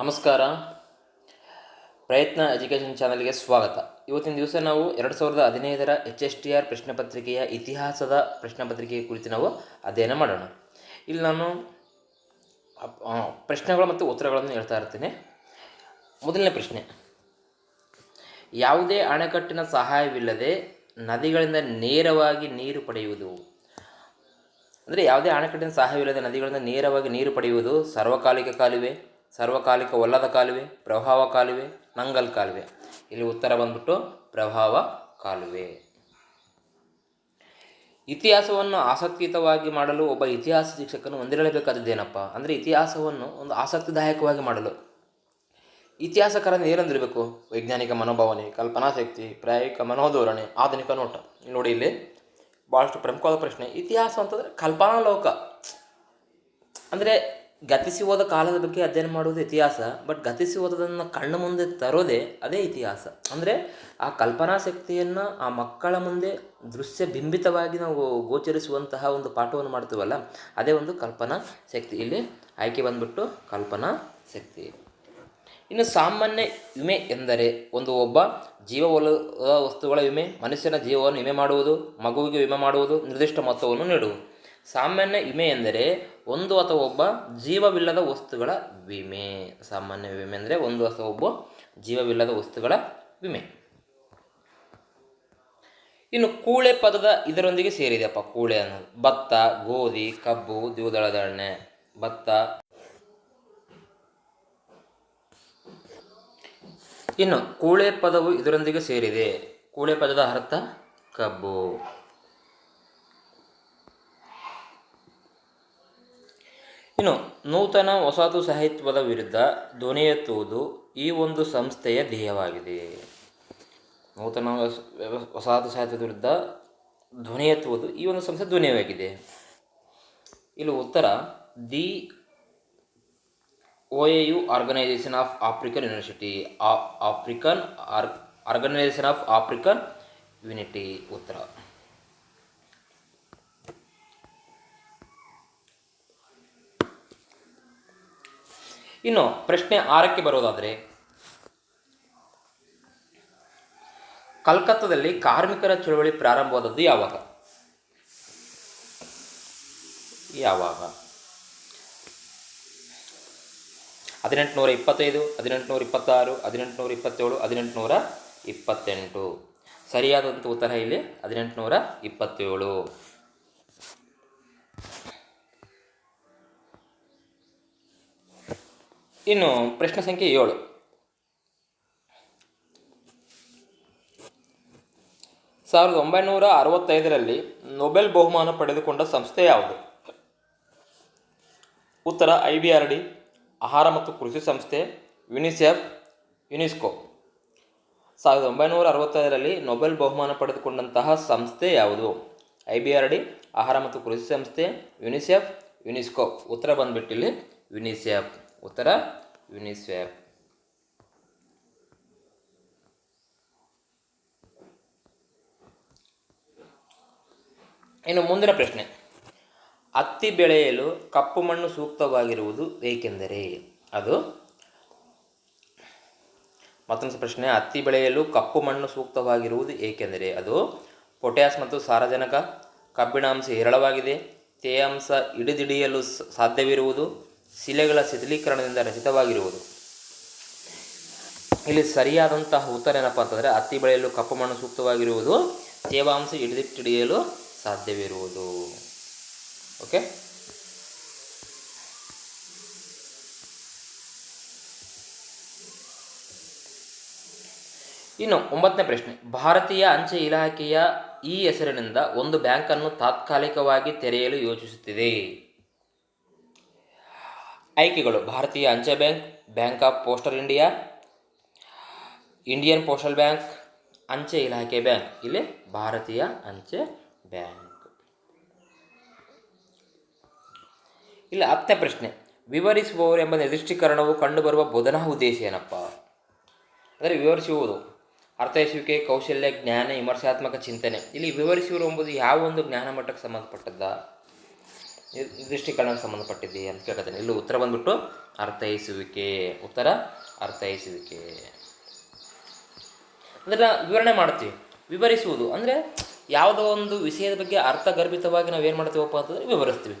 ನಮಸ್ಕಾರ. ಪ್ರಯತ್ನ ಎಜುಕೇಷನ್ ಚಾನಲ್ಗೆ ಸ್ವಾಗತ. ಇವತ್ತಿನ ದಿವಸ ನಾವು ಎರಡು ಸಾವಿರದ ಹದಿನೈದರ ಎಚ್ ಎಸ್ ಟಿ ಆರ್ ಪ್ರಶ್ನೆ ಪತ್ರಿಕೆಯ ಇತಿಹಾಸದ ಪ್ರಶ್ನೆ ಪತ್ರಿಕೆಯ ಕುರಿತು ನಾವು ಅಧ್ಯಯನ ಮಾಡೋಣ. ಇಲ್ಲಿ ನಾನು ಪ್ರಶ್ನೆಗಳು ಮತ್ತು ಉತ್ತರಗಳನ್ನು ಹೇಳ್ತಾ ಇರ್ತೀನಿ. ಮೊದಲನೇ ಪ್ರಶ್ನೆ. ಯಾವುದೇ ಅಣೆಕಟ್ಟಿನ ಸಹಾಯವಿಲ್ಲದೆ ನದಿಗಳಿಂದ ನೇರವಾಗಿ ನೀರು ಪಡೆಯುವುದು. ಅಂದರೆ ಯಾವುದೇ ಅಣೆಕಟ್ಟಿನ ಸಹಾಯವಿಲ್ಲದೆ ನದಿಗಳಿಂದ ನೇರವಾಗಿ ನೀರು ಪಡೆಯುವುದು ಸರ್ವಕಾಲಿಕ ಕಾಲುವೆ ಸರ್ವಕಾಲಿಕವಲ್ಲದ ಕಾಲುವೆ ಪ್ರಭಾವ ಕಾಲುವೆ, ನಂಗಲ್ ಕಾಲುವೆ. ಇಲ್ಲಿ ಉತ್ತರ ಬಂದ್ಬಿಟ್ಟು ಪ್ರಭಾವ ಕಾಲುವೆ. ಇತಿಹಾಸವನ್ನು ಆಸಕ್ತಿಯುತವಾಗಿ ಮಾಡಲು ಒಬ್ಬ ಇತಿಹಾಸ ಶಿಕ್ಷಕನು ಹೊಂದಿರಲೇಬೇಕಾದದ್ದೇನಪ್ಪ? ಅಂದರೆ ಇತಿಹಾಸವನ್ನು ಒಂದು ಆಸಕ್ತಿದಾಯಕವಾಗಿ ಮಾಡಲು. ಇತಿಹಾಸಕಾರನ ಏನಂದಿರಬೇಕು? ವೈಜ್ಞಾನಿಕ ಮನೋಭಾವನೆ, ಕಲ್ಪನಾ ಶಕ್ತಿ, ಪ್ರಾಯೋಗಿಕ ಮನೋಧೋರಣೆ, ಆಧುನಿಕ ನೋಟ. ನೋಡಿ ಇಲ್ಲಿ ಭಾಳಷ್ಟು ಪ್ರಮುಖವಾದ ಪ್ರಶ್ನೆ. ಇತಿಹಾಸ ಅಂತಂದರೆ ಕಲ್ಪನಾ ಲೋಕ ಅಂದರೆ ಗತಿಸಿ ಹೋದ ಕಾಲದ ಬಗ್ಗೆ ಅಧ್ಯಯನ ಮಾಡುವುದು ಇತಿಹಾಸ ಬಟ್ ಗತಿಸಿ ಹೋದದನ್ನು ಕಣ್ಣು ಮುಂದೆ ತರೋದೇ ಅದೇ ಇತಿಹಾಸ. ಅಂದರೆ ಆ ಕಲ್ಪನಾ ಶಕ್ತಿಯನ್ನು ಆ ಮಕ್ಕಳ ಮುಂದೆ ದೃಶ್ಯ ಬಿಂಬಿತವಾಗಿ ನಾವು ಗೋಚರಿಸುವಂತಹ ಒಂದು ಪಾಠವನ್ನು ಮಾಡ್ತೀವಲ್ಲ, ಅದೇ ಒಂದು ಕಲ್ಪನಾ ಶಕ್ತಿ. ಇಲ್ಲಿ ಆಯ್ಕೆ ಬಂದ್ಬಿಟ್ಟು ಕಲ್ಪನಾ ಶಕ್ತಿ. ಇನ್ನು ಸಾಮಾನ್ಯ ವಿಮೆ ಎಂದರೆ ಒಂದು ಒಬ್ಬ ಜೀವವಲ ವಸ್ತುಗಳ ವಿಮೆ, ಮನುಷ್ಯನ ಜೀವವನ್ನು ವಿಮೆ ಮಾಡುವುದು, ಮಗುವಿಗೆ ವಿಮೆ ಮಾಡುವುದು, ನಿರ್ದಿಷ್ಟ ಮೊತ್ತವನ್ನು ನೀಡುವುದು. ಸಾಮಾನ್ಯ ವಿಮೆ ಎಂದರೆ ಒಂದು ಅಥವಾ ಒಬ್ಬ ಜೀವವಿಲ್ಲದ ವಸ್ತುಗಳ ವಿಮೆ. ಸಾಮಾನ್ಯ ವಿಮೆ ಅಂದರೆ ಒಂದು ಅಥವಾ ಒಬ್ಬ ಜೀವವಿಲ್ಲದ ವಸ್ತುಗಳ ವಿಮೆ. ಇನ್ನು ಕೂಳೆ ಪದದ ಇದರೊಂದಿಗೆ ಸೇರಿದೆಯಪ್ಪ, ಕೂಳೆ ಅನ್ನೋದು. ಭತ್ತ, ಗೋಧಿ, ಕಬ್ಬು, ದ್ವಿದಳ ಧಾನ್ಯ. ಭತ್ತ. ಇನ್ನು ಕೂಳೆ ಪದವು ಇದರೊಂದಿಗೆ ಸೇರಿದೆ. ಕೂಳೆ ಪದದ ಅರ್ಥ ಕಬ್ಬು. ಇನ್ನು ನೂತನ ವಸಾಹತು ಸಾಹಿತ್ಯದ ವಿರುದ್ಧ ಧ್ವನಿ ಎತ್ತುವುದು ಈ ಒಂದು ಸಂಸ್ಥೆಯ ಧ್ಯೇಯವಾಗಿದೆ. ನೂತನ ಹೊಸತು ಸಾಹಿತ್ಯದ ವಿರುದ್ಧ ಧ್ವನಿ ಎತ್ತುವುದು ಈ ಒಂದು ಸಂಸ್ಥೆ ಧ್ವನಿಯಾಗಿದೆ. ಇಲ್ಲಿ ಉತ್ತರ, the O A U organisation of African university African or, organisation of African unity ಉತ್ತರ. ಇನ್ನು ಪ್ರಶ್ನೆ ಆರಕ್ಕೆ ಬರೋದಾದರೆ, ಕಲ್ಕತ್ತಾದಲ್ಲಿ ಕಾರ್ಮಿಕರ ಚಳವಳಿ ಪ್ರಾರಂಭವಾದದ್ದು ಯಾವಾಗ? ಯಾವಾಗ? ಹದಿನೆಂಟುನೂರ ಇಪ್ಪತ್ತೈದು ಹದಿನೆಂಟುನೂರ ಇಪ್ಪತ್ತಾರು ಹದಿನೆಂಟುನೂರ ಇಪ್ಪತ್ತೇಳು ಹದಿನೆಂಟುನೂರ ಇಪ್ಪತ್ತೆಂಟು ಸರಿಯಾದಂಥ ಉತ್ತರ ಇಲ್ಲಿ ಹದಿನೆಂಟುನೂರ ಇಪ್ಪತ್ತೇಳು ಇನ್ನು ಪ್ರಶ್ನೆ ಸಂಖ್ಯೆ ಏಳು. ಸಾವಿರದ ಒಂಬೈನೂರ ಅರವತ್ತೈದರಲ್ಲಿ ನೊಬೆಲ್ ಬಹುಮಾನ ಪಡೆದುಕೊಂಡ ಸಂಸ್ಥೆ ಯಾವುದು? ಉತ್ತರ, ಐ ಬಿ ಆರ್ ಡಿ, ಆಹಾರ ಮತ್ತು ಕೃಷಿ ಸಂಸ್ಥೆ, ಯುನಿಸೆಫ್, ಯುನಿಸ್ಕೋ. ಸಾವಿರದ ಒಂಬೈನೂರ ಅರವತ್ತೈದರಲ್ಲಿ ನೊಬೆಲ್ ಬಹುಮಾನ ಪಡೆದುಕೊಂಡಂತಹ ಸಂಸ್ಥೆ ಯಾವುದು? ಐ ಬಿ ಆರ್ ಡಿ, ಆಹಾರ ಮತ್ತು ಕೃಷಿ ಸಂಸ್ಥೆ, ಯುನಿಸೆಫ್, ಯುನಿಸ್ಕೋ. ಉತ್ತರ ಬಂದ್ಬಿಟ್ಟಿಲ್ಲಿ ಯುನಿಸೆಫ್. ಉತ್ತರ ಯುನಿಸೆಫ್ ಇನ್ನು ಮುಂದಿನ ಪ್ರಶ್ನೆ. ಹತ್ತಿ ಬೆಳೆಯಲು ಕಪ್ಪು ಮಣ್ಣು ಸೂಕ್ತವಾಗಿರುವುದು ಏಕೆಂದರೆ ಅದು ಮತ್ತೊಂದು ಪ್ರಶ್ನೆ, ಹತ್ತಿ ಬೆಳೆಯಲು ಕಪ್ಪು ಮಣ್ಣು ಸೂಕ್ತವಾಗಿರುವುದು ಏಕೆಂದರೆ ಅದು ಪೊಟ್ಯಾಸ್ ಮತ್ತು ಸಾರಜನಕ ಕಬ್ಬಿಣಾಂಶ ಹೇರಳವಾಗಿದೆ, ತೇಯಾಂಶ ಹಿಡಿದಿಡಿಯಲು ಸಾಧ್ಯವಿರುವುದು ಶಿಲೆಗಳ ಶಿಥಿಲೀಕರಣದಿಂದ ರಚಿತವಾಗಿರುವುದು. ಇಲ್ಲಿ ಸರಿಯಾದಂತಹ ಉತ್ತರ ಏನಪ್ಪ ಅಂತಂದರೆ, ಹತ್ತಿ ಬೆಳೆಯಲು ಕಪ್ಪು ಮಣ್ಣು ಸೂಕ್ತವಾಗಿರುವುದು, ತೇವಾಂಶ ಹಿಡಿದಿಟ್ಟಿಡಿಯಲು ಸಾಧ್ಯವಿರುವುದು. ಓಕೆ ಇನ್ನು ಒಂಬತ್ತನೇ ಪ್ರಶ್ನೆ. ಭಾರತೀಯ ಅಂಚೆ ಇಲಾಖೆಯ ಈ ಹೆಸರಿನಿಂದ ಒಂದು ಬ್ಯಾಂಕನ್ನು ತಾತ್ಕಾಲಿಕವಾಗಿ ತೆರೆಯಲು ಯೋಚಿಸುತ್ತಿದೆ. ಆಯ್ಕೆಗಳು ಭಾರತೀಯ ಅಂಚೆ bank bank of postal India, Indian postal bank, ಅಂಚೆ ಇಲಾಖೆ ಬ್ಯಾಂಕ್. ಇಲ್ಲಿ ಭಾರತೀಯ ಅಂಚೆ ಬ್ಯಾಂಕ್. ಇಲ್ಲಿ ಹತ್ತನೇ ಪ್ರಶ್ನೆ. ವಿವರಿಸುವವರು ಎಂಬ ನಿರ್ದಿಷ್ಟೀಕರಣವು ಕಂಡುಬರುವ ಬೋಧನಾ ಉದ್ದೇಶ ಏನಪ್ಪ? ಅಂದರೆ ವಿವರಿಸುವುದು. ಅರ್ಥೈಸುವಿಕೆ ಕೌಶಲ್ಯ, ಜ್ಞಾನ, ವಿಮರ್ಶಾತ್ಮಕ ಚಿಂತನೆ. ಇಲ್ಲಿ ವಿವರಿಸುವರು ಎಂಬುದು ಯಾವ ಒಂದು ಜ್ಞಾನ ಮಟ್ಟಕ್ಕೆ ಸಂಬಂಧಪಟ್ಟದ್ದ? ನಿರ್ದಿಷ್ಟೀಕರಣಕ್ಕೆ ಸಂಬಂಧಪಟ್ಟಿದೆ ಅಂತ ಕೇಳ್ಕೊತಾನೆ. ಇಲ್ಲೂ ಉತ್ತರ ಬಂದ್ಬಿಟ್ಟು ಅರ್ಥೈಸುವಿಕೆ. ಉತ್ತರ ಅರ್ಥೈಸುವಿಕೆ. ಅದನ್ನು ವಿವರಣೆ ಮಾಡ್ತೀವಿ. ವಿವರಿಸುವುದು. ಅಂದರೆ ಯಾವುದೋ ಒಂದು ವಿಷಯದ ಬಗ್ಗೆ ಅರ್ಥಗರ್ಭಿತವಾಗಿ ನಾವು ಏನು ಮಾಡ್ತೀವಪ್ಪ ಅಂತಂದರೆ ವಿವರಿಸ್ತೀವಿ.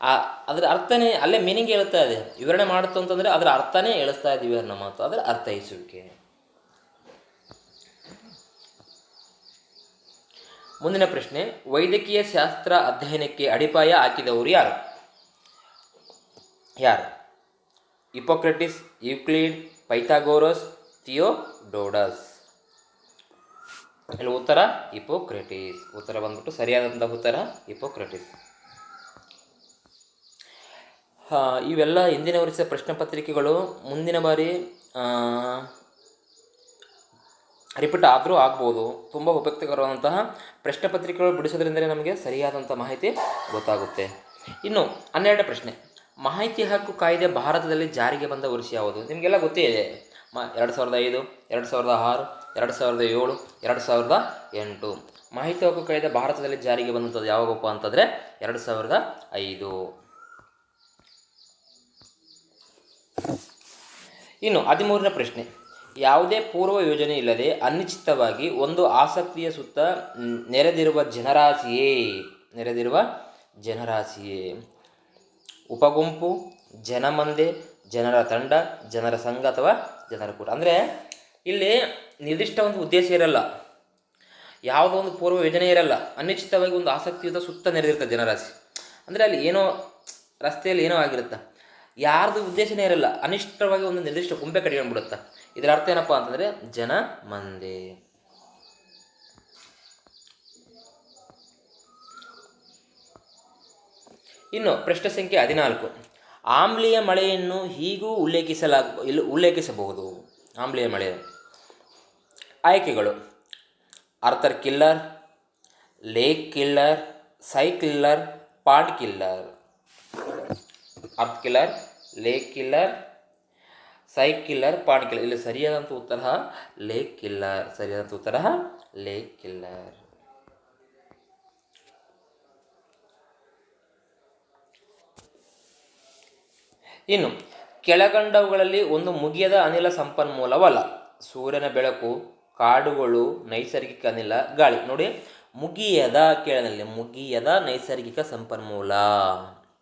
ಆ, ಅದರ ಅರ್ಥನೇ ಅಲ್ಲೇ ಮೀನಿಂಗ್ ಹೇಳ್ತಾ ಇದೆ. ವಿವರಣೆ ಮಾಡುತ್ತೆ ಅಂತಂದರೆ ಅದರ ಅರ್ಥನೇ ಹೇಳಿಸ್ತಾ ಇದ್ದೀವಿ ಅನ್ನೋ ಮಾತು. ಅದರ ಅರ್ಥೈಸುವಿಕೆ. ಮುಂದಿನ ಪ್ರಶ್ನೆ, ವೈದ್ಯಕೀಯ ಶಾಸ್ತ್ರ ಅಧ್ಯಯನಕ್ಕೆ ಅಡಿಪಾಯ ಹಾಕಿದವರು ಯಾರು? ಯಾರು? Hippocrates Euclid, Pythagoras, Theodorus. ಇಲ್ಲಿ ಉತ್ತರ ಹಿಪೋಕ್ರೆಟಿಸ್ ಉತ್ತರ ಬಂದ್ಬಿಟ್ಟು ಸರಿಯಾದಂಥ ಉತ್ತರ ಹಿಪೋಕ್ರೆಟಿಸ್ ಇವೆಲ್ಲ ಹಿಂದಿನ ವರ್ಷ ಪ್ರಶ್ನೆ ಪತ್ರಿಕೆಗಳು. ಮುಂದಿನ ಬಾರಿ ರಿಪೀಟ್ ಆದರೂ ಆಗ್ಬೋದು. ತುಂಬ ಉಪಯುಕ್ತಕರವಾದಂತಹ ಪ್ರಶ್ನೆ ಪತ್ರಿಕೆಗಳು ಬಿಡಿಸೋದ್ರಿಂದಲೇ ನಮಗೆ ಸರಿಯಾದಂಥ ಮಾಹಿತಿ ಗೊತ್ತಾಗುತ್ತೆ. ಇನ್ನು ಹನ್ನೆರಡನೇ ಪ್ರಶ್ನೆ. ಮಾಹಿತಿ ಹಕ್ಕು ಕಾಯ್ದೆ ಭಾರತದಲ್ಲಿ ಜಾರಿಗೆ ಬಂದ ವರ್ಷ ಯಾವುದು? ನಿಮಗೆಲ್ಲ ಗೊತ್ತೇ ಇದೆ. ಮ, ಎರಡು ಸಾವಿರದ ಐದು, ಎರಡು ಸಾವಿರದ ಆರು, ಎರಡು ಸಾವಿರದ ಏಳು, ಎರಡು ಸಾವಿರದ ಎಂಟು. ಮಾಹಿತಿ ಹಕ್ಕು ಕಾಯ್ದೆ ಭಾರತದಲ್ಲಿ ಜಾರಿಗೆ ಬಂದಂಥದ್ದು ಯಾವಾಗಪ್ಪ ಅಂತಂದರೆ ಎರಡು ಸಾವಿರದ ಐದು. ಇನ್ನು ಹದಿಮೂರನೇ ಪ್ರಶ್ನೆ. ಯಾವುದೇ ಪೂರ್ವ ಯೋಜನೆ ಇಲ್ಲದೆ ಅನಿಶ್ಚಿತವಾಗಿ ಒಂದು ಆಸಕ್ತಿಯ ಸುತ್ತ ನೆರೆದಿರುವ ಜನರಾಶಿಯೇ ನೆರೆದಿರುವ ಜನರಾಶಿಯೇ. ಉಪಗುಂಪು, ಜನಮಂದೆ, ಜನರ ತಂಡ, ಜನರ ಸಂಘ ಅಥವಾ ಜನರ ಕೂಟ. ಅಂದರೆ ಇಲ್ಲಿ ನಿರ್ದಿಷ್ಟ ಒಂದು ಉದ್ದೇಶ ಇರಲ್ಲ. ಯಾವುದೋ ಒಂದು ಪೂರ್ವ ಯೋಜನೆ ಇರಲ್ಲ. ಅನಿಶ್ಚಿತವಾಗಿ ಒಂದು ಆಸಕ್ತಿಯುತ ಸುತ್ತ ನೆರೆದಿರ್ತದೆ ಜನರಾಶಿ. ಅಂದರೆ ಅಲ್ಲಿ ಏನೋ ರಸ್ತೆಯಲ್ಲಿ ಏನೋ ಆಗಿರುತ್ತೆ. ಯಾರ್ದು ಉದ್ದೇಶನೇ ಇರಲ್ಲ, ಅನಿಷ್ಟವಾಗಿ ಒಂದು ನಿರ್ದಿಷ್ಟ ಗುಂಪೆ ಕಟ್ಕೊಂಡ್ಬಿಡುತ್ತೆ ಇದರ ಅರ್ಥ ಏನಪ್ಪ ಅಂತಂದರೆ, ಜನ ಮಂದಿ. ಇನ್ನು ಪ್ರಶ್ನೆ ಸಂಖ್ಯೆ ಹದಿನಾಲ್ಕು. ಆಮ್ಲಿಯ ಮಳೆಯನ್ನು ಹೀಗೂ ಉಲ್ಲೇಖಿಸಲಾಗ ಉಲ್ಲೇಖಿಸಬಹುದು. ಆಮ್ಲೀಯ ಮಳೆ. ಆಯ್ಕೆಗಳು. Earth killer, lake killer sky killer pod killer. Earth killer lake killer psych killer, ಪಾಣಿ ಕಿಲ್ಲರ್. ಇಲ್ಲಿ ಸರಿಯಾದಂಥ ಉತ್ತರ ಲೇಕ್ ಕಿಲ್ಲರ್. ಸರಿಯಾದಂಥ ಉತ್ತರ ಲೇಕ್ ಕಿಲ್ಲರ್. ಇನ್ನು, ಕೆಳಗಂಡವುಗಳಲ್ಲಿ ಒಂದು ಮುಗಿಯದ ಅನಿಲ ಸಂಪನ್ಮೂಲವಲ್ಲ. ಸೂರ್ಯನ ಬೆಳಕು, ಕಾಡುಗಳು, ನೈಸರ್ಗಿಕ ಅನಿಲ, ಗಾಳಿ. ನೋಡಿ, ಮುಗಿಯದ ಕೇಳನಲ್ಲಿ ಮುಗಿಯದ ನೈಸರ್ಗಿಕ ಸಂಪನ್ಮೂಲ.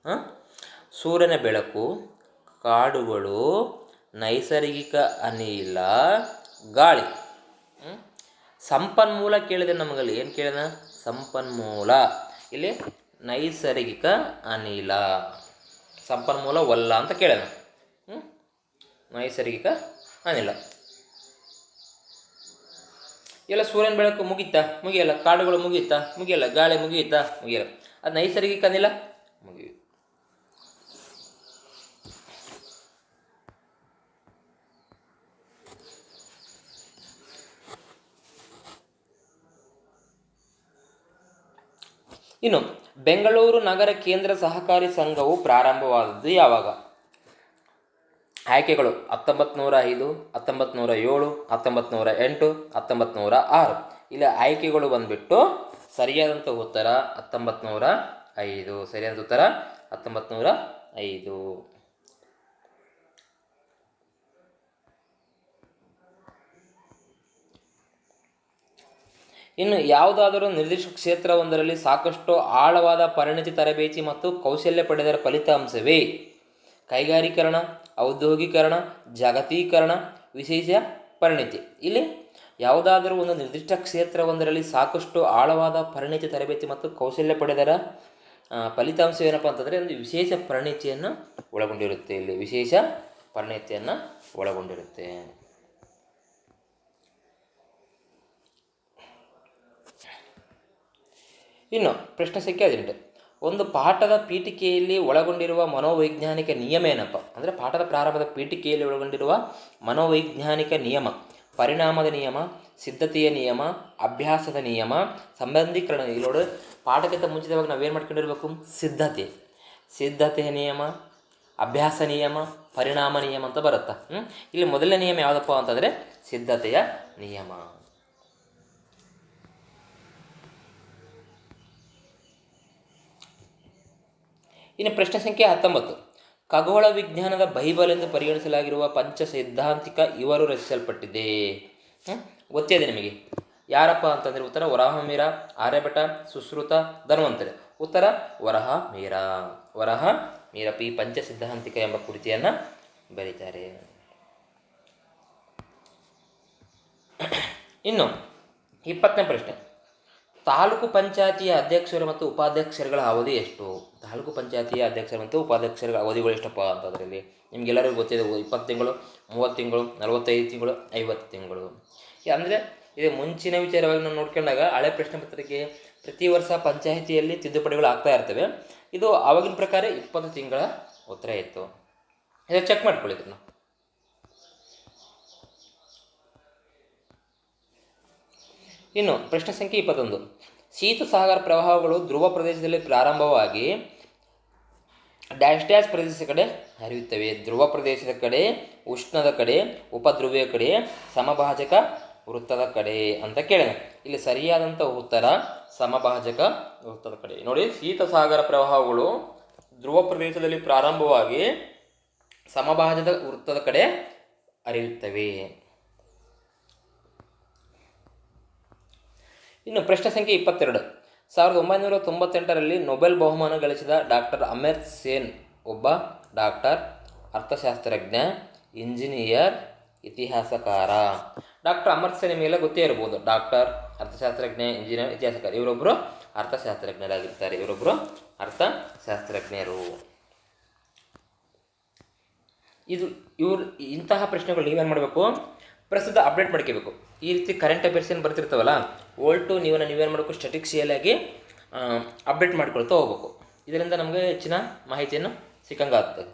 ಹ? ಸೂರ್ಯನ ಬೆಳಕು, ಕಾಡುಗಳು, ನೈಸರ್ಗಿಕ ಅನಿಲ, ಗಾಳಿ. ಸಂಪನ್ಮೂಲ ಕೇಳಿದೆ ನಮಗಲ್ಲಿ. ಏನು ಕೇಳಿದ? ಸಂಪನ್ಮೂಲ. ಇಲ್ಲಿ ನೈಸರ್ಗಿಕ ಅನಿಲ. ಸಂಪನ್ಮೂಲವಲ್ಲ ಅಂತ ಕೇಳೋಣ ನೈಸರ್ಗಿಕ ಅನಿಲ. ಇಲ್ಲ ಸೂರ್ಯನ ಬೆಳಕು ಮುಗೀತಾ? ಮುಗಿಯಲ್ಲ. ಕಾಡುಗಳು ಮುಗೀತಾ? ಮುಗಿಯಲ್ಲ. ಗಾಳಿ ಮುಗಿಯುತ್ತಾ ಮುಗಿಯಲ್ಲ. ಅದು ನೈಸರ್ಗಿಕ ಅನಿಲ? ಇನ್ನು ಬೆಂಗಳೂರು ನಗರ ಕೇಂದ್ರ ಸಹಕಾರಿ ಸಂಘವು ಪ್ರಾರಂಭವಾದದ್ದು ಯಾವಾಗ? ಆಯ್ಕೆಗಳು ಹತ್ತೊಂಬತ್ತು ನೂರ ಐದು ಹತ್ತೊಂಬತ್ತು ನೂರ ಏಳು ಹತ್ತೊಂಬತ್ತು ನೂರ ಎಂಟು ಹತ್ತೊಂಬತ್ತು ನೂರ ಆರು. ಇಲ್ಲಿ ಆಯ್ಕೆಗಳು ಬಂದ್ಬಿಟ್ಟು ಸರಿಯಾದಂಥ ಉತ್ತರ ಹತ್ತೊಂಬತ್ತು ನೂರ ಐದು ಸರಿಯಾದ ಉತ್ತರ ಹತ್ತೊಂಬತ್ತು ನೂರ ಐದು. ಇನ್ನು ಯಾವುದಾದರೂ ನಿರ್ದಿಷ್ಟ ಕ್ಷೇತ್ರವೊಂದರಲ್ಲಿ ಸಾಕಷ್ಟು ಆಳವಾದ ಪರಿಣತಿ ತರಬೇತಿ ಮತ್ತು ಕೌಶಲ್ಯ ಪಡೆದರ ಫಲಿತಾಂಶವೇ? ಕೈಗಾರೀಕರಣ, ಔದ್ಯೋಗೀಕರಣ, ಜಾಗತೀಕರಣ, ವಿಶೇಷ ಪರಿಣಿತಿ. ಇಲ್ಲಿ ಯಾವುದಾದರೂ ಒಂದು ನಿರ್ದಿಷ್ಟ ಕ್ಷೇತ್ರವೊಂದರಲ್ಲಿ ಸಾಕಷ್ಟು ಆಳವಾದ ಪರಿಣಿತಿ ತರಬೇತಿ ಮತ್ತು ಕೌಶಲ್ಯ ಪಡೆದರ ಫಲಿತಾಂಶ ಏನಪ್ಪ ಅಂತಂದರೆ ಒಂದು ವಿಶೇಷ ಪರಿಣತಿಯನ್ನು ಒಳಗೊಂಡಿರುತ್ತೆ. ಇಲ್ಲಿ ವಿಶೇಷ ಪರಿಣತಿಯನ್ನು ಒಳಗೊಂಡಿರುತ್ತೆ. ಇನ್ನು ಪ್ರಶ್ನೆ ಸಂಖ್ಯೆ ಹದಿನೆಂಟು. ಒಂದು ಪಾಠದ ಪೀಠಿಕೆಯಲ್ಲಿ ಒಳಗೊಂಡಿರುವ ಮನೋವೈಜ್ಞಾನಿಕ ನಿಯಮ ಏನಪ್ಪ? ಅಂದರೆ ಪಾಠದ ಪ್ರಾರಂಭದ ಪೀಠಿಕೆಯಲ್ಲಿ ಒಳಗೊಂಡಿರುವ ಮನೋವೈಜ್ಞಾನಿಕ ನಿಯಮ, ಪರಿಣಾಮದ ನಿಯಮ, ಸಿದ್ಧತೆಯ ನಿಯಮ, ಅಭ್ಯಾಸದ ನಿಯಮ, ಸಂಬಂಧೀಕರಣ ಇಲ್ಲಿ ಪಾಠಕ್ಕಿಂತ ಮುಂಚಿತವಾಗಿ ನಾವೇನು ಮಾಡ್ಕೊಂಡಿರ್ಬೇಕು? ಸಿದ್ಧತೆ. ಸಿದ್ಧತೆಯ ನಿಯಮ, ಅಭ್ಯಾಸ ನಿಯಮ, ಪರಿಣಾಮ ನಿಯಮ ಅಂತ ಬರುತ್ತೆ? ಇಲ್ಲಿ ಮೊದಲನೇ ನಿಯಮ ಯಾವುದಪ್ಪ ಅಂತಂದರೆ ಸಿದ್ಧತೆಯ ನಿಯಮ. ಇನ್ನು ಪ್ರಶ್ನೆ ಸಂಖ್ಯೆ ಹತ್ತೊಂಬತ್ತು. ಖಗೋಳ ವಿಜ್ಞಾನದ ಬೈಬಲ್ ಎಂದು ಪರಿಗಣಿಸಲಾಗಿರುವ ಪಂಚ ಸಿದ್ಧಾಂತಿಕ ಇವರು ರಚಿಸಲ್ಪಟ್ಟಿದೆ. ಗೊತ್ತಿದೆ ನಿಮಗೆ. ಯಾರಪ್ಪ ಅಂತಂದರೆ ಉತ್ತರ ವರಾಹ ಮೀರ ಆರ್ಯಭಟ, ಸುಶ್ರುತ, ಧನ್ವಂತರಿ. ಉತ್ತರ ವರಹ ಮೀರ ವರಹ ಮೀರ ಪಿ ಪಂಚ ಸಿದ್ಧಾಂತಿಕ ಎಂಬ ಕೃತಿಯನ್ನು ಬರೀತಾರೆ. ಇನ್ನು ಇಪ್ಪತ್ತನೇ ಪ್ರಶ್ನೆ. ತಾಲೂಕು ಪಂಚಾಯತಿಯ ಅಧ್ಯಕ್ಷರು ಮತ್ತು ಉಪಾಧ್ಯಕ್ಷರುಗಳ ಅವಧಿ ಎಷ್ಟು? ತಾಲೂಕು ಪಂಚಾಯತಿಯ ಅಧ್ಯಕ್ಷರು ಮತ್ತು ಉಪಾಧ್ಯಕ್ಷರುಗಳ ಅವಧಿಗಳು ಎಷ್ಟಪ್ಪ ಅಂತ ಅದರಲ್ಲಿ ನಿಮಗೆಲ್ಲರಿಗೂ ಗೊತ್ತಿದೆ ಇಪ್ಪತ್ತು ತಿಂಗಳು, ಮೂವತ್ತು ತಿಂಗಳು, ನಲವತ್ತೈದು ತಿಂಗಳು, ಐವತ್ತು ತಿಂಗಳು. ಅಂದರೆ ಇದು ಮುಂಚಿನ ವಿಚಾರವಾಗಿ ನಾವು ನೋಡ್ಕೊಂಡಾಗ ಹಳೆ ಪ್ರಶ್ನೆ ಪತ್ರಿಕೆ ಪ್ರತಿ ವರ್ಷ ಪಂಚಾಯತಿಯಲ್ಲಿ ತಿದ್ದುಪಡಿಗಳು ಆಗ್ತಾ ಇರ್ತವೆ. ಇದು ಆವಾಗಿನ ಪ್ರಕಾರ ಇಪ್ಪತ್ತು ತಿಂಗಳ ಉತ್ತರ ಇತ್ತು. ಇದು ಚೆಕ್ ಮಾಡ್ಕೊಳ್ಳಿ ಇದನ್ನು. ಇನ್ನು ಪ್ರಶ್ನೆ ಸಂಖ್ಯೆ ಇಪ್ಪತ್ತೊಂದು. ಶೀತ ಸಾಗರ ಪ್ರವಾಹಗಳು ಧ್ರುವ ಪ್ರದೇಶದಲ್ಲಿ ಪ್ರಾರಂಭವಾಗಿ ಡ್ಯಾಶ್ ಡ್ಯಾಶ್ ಪ್ರದೇಶದ ಕಡೆ ಹರಿಯುತ್ತವೆ. ಧ್ರುವ ಪ್ರದೇಶದ ಕಡೆ, ಉಷ್ಣದ ಕಡೆ, ಉಪಧ್ರುವಿಯ ಕಡೆ, ಸಮಭಾಜಕ ವೃತ್ತದ ಕಡೆ ಅಂತ ಕೇಳಿದೆ ಇಲ್ಲಿ ಸರಿಯಾದಂಥ ಉತ್ತರ ಸಮಭಾಜಕ ವೃತ್ತದ ಕಡೆ. ನೋಡಿ, ಶೀತ ಸಾಗರ ಪ್ರವಾಹಗಳು ಧ್ರುವ ಪ್ರದೇಶದಲ್ಲಿ ಪ್ರಾರಂಭವಾಗಿ ಸಮಭಾಜದ ವೃತ್ತದ ಕಡೆ ಹರಿಯುತ್ತವೆ. ಇನ್ನು ಪ್ರಶ್ನೆ ಸಂಖ್ಯೆ ಇಪ್ಪತ್ತೆರಡು. ಸಾವಿರದ ಒಂಬೈನೂರ ತೊಂಬತ್ತೆಂಟರಲ್ಲಿ ನೊಬೆಲ್ ಬಹುಮಾನ ಗಳಿಸಿದ ಡಾಕ್ಟರ್ ಅಮರ್ ಸೇನ್ ಒಬ್ಬ ಡಾಕ್ಟರ್, ಅರ್ಥಶಾಸ್ತ್ರಜ್ಞ, ಇಂಜಿನಿಯರ್, ಇತಿಹಾಸಕಾರ. ಡಾಕ್ಟರ್ ಅಮರ್ ಸೇನ್ ಮೇಲೆ ಗೊತ್ತೇ ಇರ್ಬೋದು ಡಾಕ್ಟರ್, ಅರ್ಥಶಾಸ್ತ್ರಜ್ಞ, ಇಂಜಿನಿಯರ್, ಇತಿಹಾಸಕಾರ. ಇವರೊಬ್ಬರು ಅರ್ಥಶಾಸ್ತ್ರಜ್ಞರಾಗಿರ್ತಾರೆ. ಇವರೊಬ್ಬರು ಅರ್ಥಶಾಸ್ತ್ರಜ್ಞರು. ಇದು ಇವ್ರು ಇಂತಹ ಪ್ರಶ್ನೆಗಳು ನೀವೇನು ಮಾಡಬೇಕು? ಪ್ರಸ್ತುತ ಅಪ್ಡೇಟ್ ಮಾಡ್ಕೋಬೇಕು. ಈ ರೀತಿ ಕರೆಂಟ್ ಅಫೇರ್ಸ್ ಏನು ಬರ್ತಿರ್ತಾವಲ್ಲ ಓಲ್ಟು ನೀವನ್ನ ನೀವೇನು ಮಾಡಬೇಕು ಸ್ಟಟಿಕ್ಸಿಯಲಾಗಿ ಅಪ್ಡೇಟ್ ಮಾಡ್ಕೊಳ್ತಾ ಹೋಗ್ಬೇಕು. ಇದರಿಂದ ನಮಗೆ ಹೆಚ್ಚಿನ ಮಾಹಿತಿಯನ್ನು ಸಿಕ್ಕಂಗಾಗ್ತದೆ.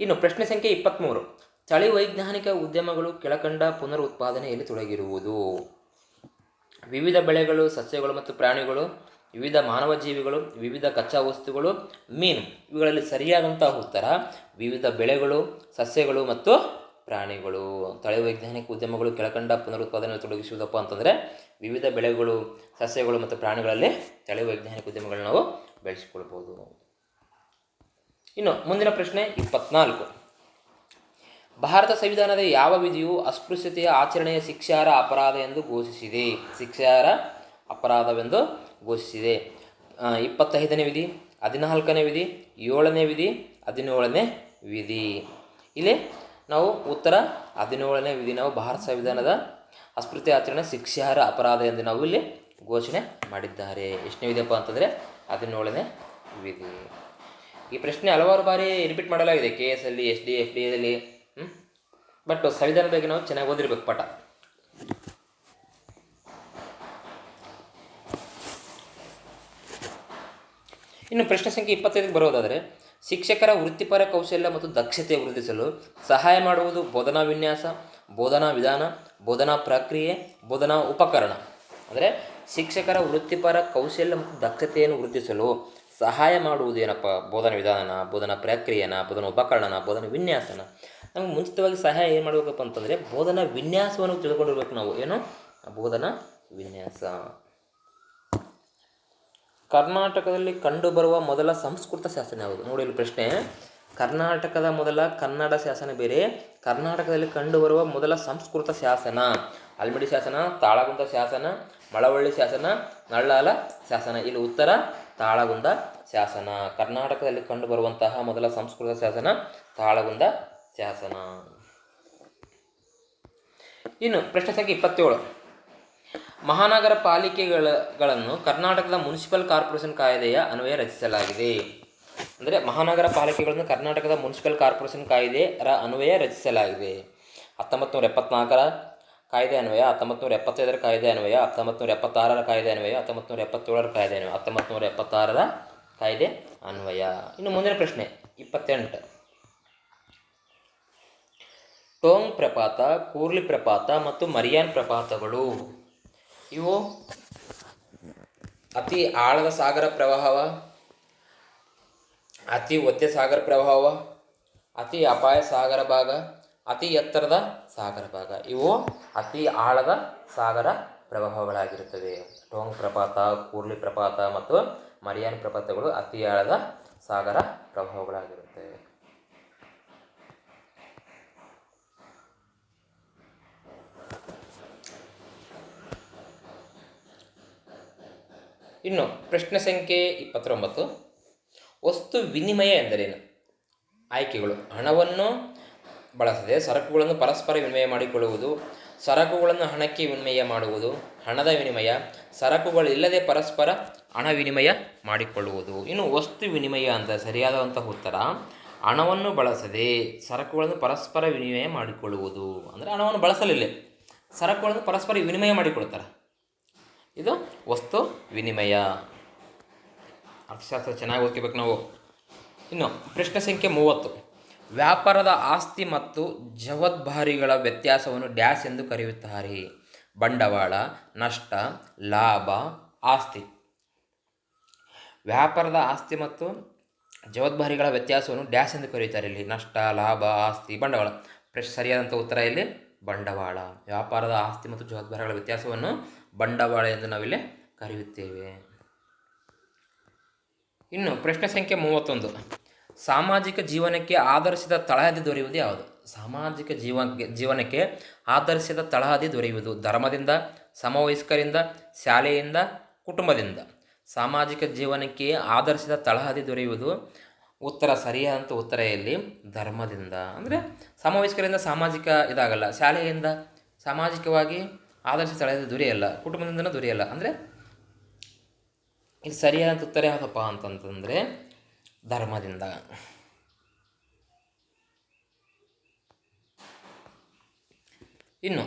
ಇನ್ನು ಪ್ರಶ್ನೆ ಸಂಖ್ಯೆ ಇಪ್ಪತ್ತ್ಮೂರು ಚಳಿ ವೈಜ್ಞಾನಿಕ ಉದ್ಯಮಗಳು ಕೆಳಕಂಡ ಪುನರ್ ಉತ್ಪಾದನೆಯಲ್ಲಿ ತೊಡಗಿರುವುದು. ವಿವಿಧ ಬೆಳೆಗಳು, ಸಸ್ಯಗಳು ಮತ್ತು ಪ್ರಾಣಿಗಳು, ವಿವಿಧ ಮಾನವ ಜೀವಿಗಳು ವಿವಿಧ ಕಚ್ಚಾ ವಸ್ತುಗಳು, ಮೀನು, ಇವುಗಳಲ್ಲಿ ಸರಿಯಾದಂತಹ ಉತ್ತರ ವಿವಿಧ ಬೆಳೆಗಳು, ಸಸ್ಯಗಳು ಮತ್ತು ಪ್ರಾಣಿಗಳು, ತಳಿ ವೈಜ್ಞಾನಿಕ ಉದ್ಯಮಗಳು ಕೆಳಕಂಡ ಪುನರುತ್ಪಾದನೆಯಲ್ಲಿ ತೊಡಗಿಸುವುದಪ್ಪ ಅಂತಂದರೆ ವಿವಿಧ ಬೆಳೆಗಳು, ಸಸ್ಯಗಳು ಮತ್ತು ಪ್ರಾಣಿಗಳಲ್ಲಿ ತಳಿ ವೈಜ್ಞಾನಿಕ ಉದ್ಯಮಗಳನ್ನ ನಾವು ಬೆಳೆಸಿಕೊಳ್ಬೋದು. ಇನ್ನು ಮುಂದಿನ ಪ್ರಶ್ನೆ ಇಪ್ಪತ್ನಾಲ್ಕು. ಭಾರತ ಸಂವಿಧಾನದ ಯಾವ ವಿಧಿಯು ಅಸ್ಪೃಶ್ಯತೆಯ ಆಚರಣೆಯ ಶಿಕ್ಷಾರ ಅಪರಾಧ ಎಂದು ಘೋಷಿಸಿದೆ? ಶಿಕ್ಷಾರ ಅಪರಾಧವೆಂದು ಘೋಷಿಸಿದೆ. ಇಪ್ಪತ್ತೈದನೇ ವಿಧಿ, ಹದಿನಾಲ್ಕನೇ ವಿಧಿ, ಏಳನೇ ವಿಧಿ, ಹದಿನೇಳನೇ ವಿಧಿ. ಇಲ್ಲಿ ನಾವು ಉತ್ತರ ಹದಿನೇಳನೇ ವಿಧಿ ನಾವು ಭಾರತ ಸಂವಿಧಾನದ ಅಸ್ಮೃತಿ ಆಚರಣೆ ಶಿಕ್ಷಾರ್ಹ ಅಪರಾಧ ಎಂದು ನಾವು ಇಲ್ಲಿ ಘೋಷಣೆ ಮಾಡಿದ್ದಾರೆ. ಎಷ್ಟನೇ ವಿಧಿಯಪ್ಪ ಅಂತಂದರೆ ಹದಿನೇಳನೇ ವಿಧಿ. ಈ ಪ್ರಶ್ನೆ ಹಲವಾರು ಬಾರಿ ರಿಪೀಟ್ ಮಾಡಲಾಗಿದೆ. ಕೆ ಎಸ್ ಅಲ್ಲಿ ಎಸ್ ಡಿ ಎಫ್ ಡಿ ಎಲ್ಲಿ ಬಟ್ ಸಂವಿಧಾನದ ಬಗ್ಗೆ ನಾವು ಚೆನ್ನಾಗಿ ಓದಿರ್ಬೇಕು ಪಾಠ ಇನ್ನು ಪ್ರಶ್ನೆ ಸಂಖ್ಯೆ ಇಪ್ಪತ್ತೈದಕ್ಕೆ ಬರೋದಾದರೆ ಶಿಕ್ಷಕರ ವೃತ್ತಿಪರ ಕೌಶಲ್ಯ ಮತ್ತು ದಕ್ಷತೆ ವೃದ್ಧಿಸಲು ಸಹಾಯ ಮಾಡುವುದು ಬೋಧನಾ ವಿನ್ಯಾಸ, ಬೋಧನಾ ವಿಧಾನ, ಬೋಧನಾ ಪ್ರಕ್ರಿಯೆ, ಬೋಧನಾ ಉಪಕರಣ. ಅಂದರೆ ಶಿಕ್ಷಕರ ವೃತ್ತಿಪರ ಕೌಶಲ್ಯ ಮತ್ತು ದಕ್ಷತೆಯನ್ನು ವೃದ್ಧಿಸಲು ಸಹಾಯ ಮಾಡುವುದೇನಪ್ಪ ಬೋಧನಾ ವಿಧಾನನ, ಬೋಧನಾ ಪ್ರಕ್ರಿಯೆನ, ಬೋಧನಾ ಉಪಕರಣನ, ಬೋಧನಾ ವಿನ್ಯಾಸನ. ನಮಗೆ ಮುಂಚಿತವಾಗಿ ಸಹಾಯ ಏನು ಮಾಡಬೇಕಪ್ಪ ಅಂತಂದರೆ ಬೋಧನಾ ವಿನ್ಯಾಸವನ್ನು ತಿಳ್ಕೊಂಡಿರ್ಬೇಕು ನಾವು. ಏನು? ಬೋಧನಾ ವಿನ್ಯಾಸ. ಕರ್ನಾಟಕದಲ್ಲಿ ಕಂಡುಬರುವ ಮೊದಲ ಸಂಸ್ಕೃತ ಶಾಸನ ಯಾವುದು? ನೋಡಿ ಇಲ್ಲಿ ಪ್ರಶ್ನೆ. ಕರ್ನಾಟಕದ ಮೊದಲ ಕನ್ನಡ ಶಾಸನ ಬೇರೆ. ಕರ್ನಾಟಕದಲ್ಲಿ ಕಂಡುಬರುವ ಮೊದಲ ಸಂಸ್ಕೃತ ಶಾಸನ. ಅಲ್ಮಿಡಿ ಶಾಸನ, ತಾಳಗುಂದ ಶಾಸನ, ಮಳವಳ್ಳಿ ಶಾಸನ, ನಳ್ಳಾಲ ಶಾಸನ. ಇಲ್ಲಿ ಉತ್ತರ, ತಾಳಗುಂದ ಶಾಸನ. ಕರ್ನಾಟಕದಲ್ಲಿ ಕಂಡುಬರುವಂತಹ ಮೊದಲ ಸಂಸ್ಕೃತ ಶಾಸನ ತಾಳಗುಂದ ಶಾಸನ. ಇನ್ನು ಪ್ರಶ್ನೆ ಸಂಖ್ಯೆ ಇಪ್ಪತ್ತೇಳು. ಮಹಾನಗರ ಪಾಲಿಕೆಗಳನ್ನು ಕರ್ನಾಟಕದ ಮುನ್ಸಿಪಲ್ ಕಾರ್ಪೊರೇಷನ್ ಕಾಯ್ದೆಯ ಅನ್ವಯ ರಚಿಸಲಾಗಿದೆ. ಅಂದರೆ ಮಹಾನಗರ ಪಾಲಿಕೆಗಳನ್ನು ಕರ್ನಾಟಕದ ಮುನ್ಸಿಪಲ್ ಕಾರ್ಪೊರೇಷನ್ ಕಾಯ್ದೆಯ ಅನ್ವಯ ರಚಿಸಲಾಗಿದೆ. ಹತ್ತೊಂಬತ್ತು ನೂರ ಎಪ್ಪತ್ನಾಲ್ಕರ ಕಾಯ್ದೆ ಅನ್ವಯ ಹತ್ತೊಂಬತ್ತು ನೂರ ಎಪ್ಪತ್ತೈದರ ಕಾಯ್ದೆ ಅನ್ವಯ ಹತ್ತೊಂಬತ್ತು ನೂರ ಎಪ್ಪತ್ತಾರರ ಕಾಯ್ದೆ ಅನ್ವಯ ಹತ್ತೊಂಬತ್ತು ನೂರ ಎಪ್ಪತ್ತೇಳರ ಕಾಯ್ದೆ ಅನ್ವಯ ಹತ್ತೊಂಬತ್ತು ನೂರ ಎಪ್ಪತ್ತಾರರ ಕಾಯ್ದೆ ಅನ್ವಯ. ಇನ್ನು ಮುಂದಿನ ಪ್ರಶ್ನೆ, ಇಪ್ಪತ್ತೆಂಟು. ಟೋಂಗ್ ಪ್ರಪಾತ, ಕೂರ್ಲಿ ಪ್ರಪಾತ ಮತ್ತು ಮರಿಯಾನ್ ಪ್ರಪಾತಗಳು. ಇವು ಅತಿ ಆಳದ ಸಾಗರ ಪ್ರವಾಹವ, ಅತಿ ಒತ್ತೆ ಸಾಗರ ಪ್ರವಾಹವ, ಅತಿ ಅಪಾಯ ಸಾಗರ ಭಾಗ, ಅತಿ ಎತ್ತರದ ಸಾಗರ ಭಾಗ. ಇವು ಅತಿ ಆಳದ ಸಾಗರ ಪ್ರವಾಹಗಳಾಗಿರುತ್ತವೆ. ಟೋಂಗ್ ಪ್ರಪಾತ, ಕೂರ್ಲಿ ಪ್ರಪಾತ ಮತ್ತು ಮರಿಯಾನ್ ಪ್ರಪಾತಗಳು ಅತಿ ಆಳದ ಸಾಗರ ಪ್ರಭಾವಗಳಾಗಿರುತ್ತೆ ಇನ್ನು ಪ್ರಶ್ನೆ ಸಂಖ್ಯೆ ಇಪ್ಪತ್ತೊಂಬತ್ತು. ವಸ್ತು ವಿನಿಮಯ ಎಂದರೇನು? ಆಯ್ಕೆಗಳು. ಹಣವನ್ನು ಬಳಸದೆ ಸರಕುಗಳನ್ನು ಪರಸ್ಪರ ವಿನಿಮಯ ಮಾಡಿಕೊಳ್ಳುವುದು, ಸರಕುಗಳನ್ನು ಹಣಕ್ಕೆ ವಿನಿಮಯ ಮಾಡುವುದು, ಹಣದ ವಿನಿಮಯ, ಸರಕುಗಳಿಲ್ಲದೆ ಪರಸ್ಪರ ಹಣ ವಿನಿಮಯ ಮಾಡಿಕೊಳ್ಳುವುದು. ಇನ್ನು ವಸ್ತು ವಿನಿಮಯ ಅಂತ ಸರಿಯಾದಂತಹ ಉತ್ತರ, ಹಣವನ್ನು ಬಳಸದೆ ಸರಕುಗಳನ್ನು ಪರಸ್ಪರ ವಿನಿಮಯ ಮಾಡಿಕೊಳ್ಳುವುದು. ಅಂದರೆ ಹಣವನ್ನು ಬಳಸಲಿಲ್ಲ. ಸರಕುಗಳನ್ನು ಪರಸ್ಪರ ವಿನಿಮಯ ಮಾಡಿಕೊಳ್ತಾರೆ. ಇದು ವಸ್ತು ವಿನಿಮಯ. ಅರ್ಥಶಾಸ್ತ್ರ ಚೆನ್ನಾಗಿ ಓದ್ಕೋಬೇಕು ನಾವು. ಇನ್ನು ಪ್ರಶ್ನೆ ಸಂಖ್ಯೆ ಮೂವತ್ತು. ವ್ಯಾಪಾರದ ಆಸ್ತಿ ಮತ್ತು ಜವಾಬ್ದಾರಿಗಳ ವ್ಯತ್ಯಾಸವನ್ನು ಡ್ಯಾಶ್ ಎಂದು ಕರೆಯುತ್ತಾರೆ. ಬಂಡವಾಳ, ನಷ್ಟ, ಲಾಭ, ಆಸ್ತಿ. ವ್ಯಾಪಾರದ ಆಸ್ತಿ ಮತ್ತು ಜವಾಬ್ದಾರಿಗಳ ವ್ಯತ್ಯಾಸವನ್ನು ಡ್ಯಾಶ್ ಎಂದು ಕರೆಯುತ್ತಾರೆ ಇಲ್ಲಿ. ನಷ್ಟ, ಲಾಭ, ಆಸ್ತಿ, ಬಂಡವಾಳ. ಪ್ರಶ್ ಸರಿಯಾದಂಥ ಉತ್ತರ ಇಲ್ಲಿ ಬಂಡವಾಳ. ವ್ಯಾಪಾರದ ಆಸ್ತಿ ಮತ್ತು ಜವಾಬ್ದಾರಿಗಳ ವ್ಯತ್ಯಾಸವನ್ನು ಬಂಡವಾಳ ಎಂದು ನಾವಿಲ್ಲಿ ಕರೆಯುತ್ತೇವೆ. ಇನ್ನು ಪ್ರಶ್ನೆ ಸಂಖ್ಯೆ ಮೂವತ್ತೊಂದು. ಸಾಮಾಜಿಕ ಜೀವನಕ್ಕೆ ಆಧರಿಸಿದ ತಳಹದಿ ದೊರೆಯುವುದು ಯಾವುದು? ಸಾಮಾಜಿಕ ಜೀವ ಜೀವನಕ್ಕೆ ಆಧರಿಸಿದ ತಳಹದಿ ದೊರೆಯುವುದು ಧರ್ಮದಿಂದ, ಸಮವಯಸ್ಕರಿಂದ, ಶಾಲೆಯಿಂದ, ಕುಟುಂಬದಿಂದ. ಸಾಮಾಜಿಕ ಜೀವನಕ್ಕೆ ಆಧರಿಸಿದ ತಳಹದಿ ದೊರೆಯುವುದು ಉತ್ತರ ಸರಿಯಾದಂಥ ಉತ್ತರ ಇಲ್ಲಿ ಧರ್ಮದಿಂದ. ಅಂದರೆ ಸಮವಯಸ್ಕರಿಂದ ಸಾಮಾಜಿಕ ಇದಾಗಲ್ಲ, ಶಾಲೆಯಿಂದ ಸಾಮಾಜಿಕವಾಗಿ ಆದರ್ಶ ಸ್ಥಳದಿಂದ ದೊರೆಯಲ್ಲ ಕುಟುಂಬದಿಂದ ದೊರೆಯಲ್ಲ ಅಂದರೆ ಇದು ಸರಿಯಾದ ಉತ್ತರ ಯಾವುದಪ್ಪ ಅಂತಂತಂದರೆ ಧರ್ಮದಿಂದ. ಇನ್ನು,